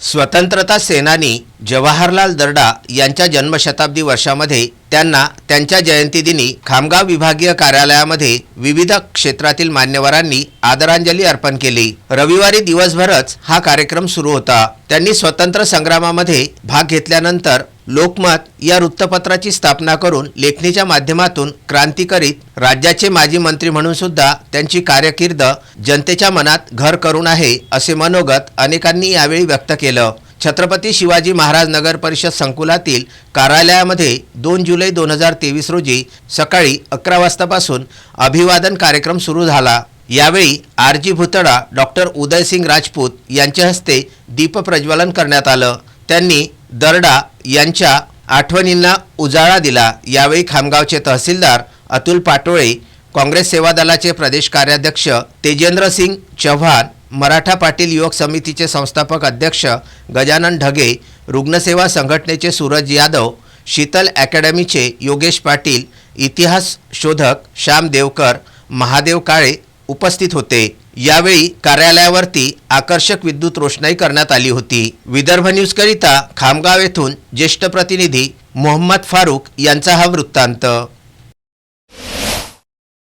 स्वतंत्रता सेनानी जवाहरलाल दर्डा यांच्या जन्मशताब्दी वर्षामध्ये त्यांना त्यांच्या जयंतीदिनी खामगाव विभागीय कार्यालयामध्ये विविध क्षेत्रातील मान्यवरांनी आदरांजली अर्पण केली. रविवारी दिवसभरच हा कार्यक्रम सुरू होता. त्यांनी स्वतंत्र संग्रामामध्ये भाग घेतल्यानंतर लोकमत या वृत्तपत्राची स्थापना करून लेखणीच्या माध्यमातून क्रांती करीत राज्याचे माजी मंत्री म्हणून सुद्धा त्यांची कार्यकीर्द जनतेच्या मनात घर करून आहे असे मनोगत अनेकांनी यावेळी व्यक्त केलं. छत्रपती शिवाजी महाराज नगर परिषद संकुलातील कार्यालयामध्ये दोन जुलै दोन हजार तेवीस रोजी सकाळी अकरा वाजतापासून अभिवादन कार्यक्रम सुरू झाला. यावेळी R G Bhutada doctor Udaysingh Rajput यांच्या हस्ते दीपप्रज्वलन करण्यात आलं. त्यांनी दरडा यांच्या आठवणींना उजाळा दिला. यावेळी खामगावचे तहसीलदार अतुल पाटोळे काँग्रेस सेवा दलाचे प्रदेश कार्याध्यक्ष तेजेंद्र सिंग चव्हाण मराठा पाटील युवक समितीचे संस्थापक अध्यक्ष गजानन ढगे रुग्णसेवा संघटनेचे सूरज यादव शीतल अकॅडमीचे योगेश पाटील इतिहास शोधक श्याम देवकर महादेव काळे उपस्थित होते. यावेळी कार्यालयावरती आकर्षक विद्युत रोषणाई करण्यात आली होती. विदर्भ न्यूजकरिता खामगाव येथून ज्येष्ठ प्रतिनिधी मोहम्मद फारूक यांचा हा वृत्तांत.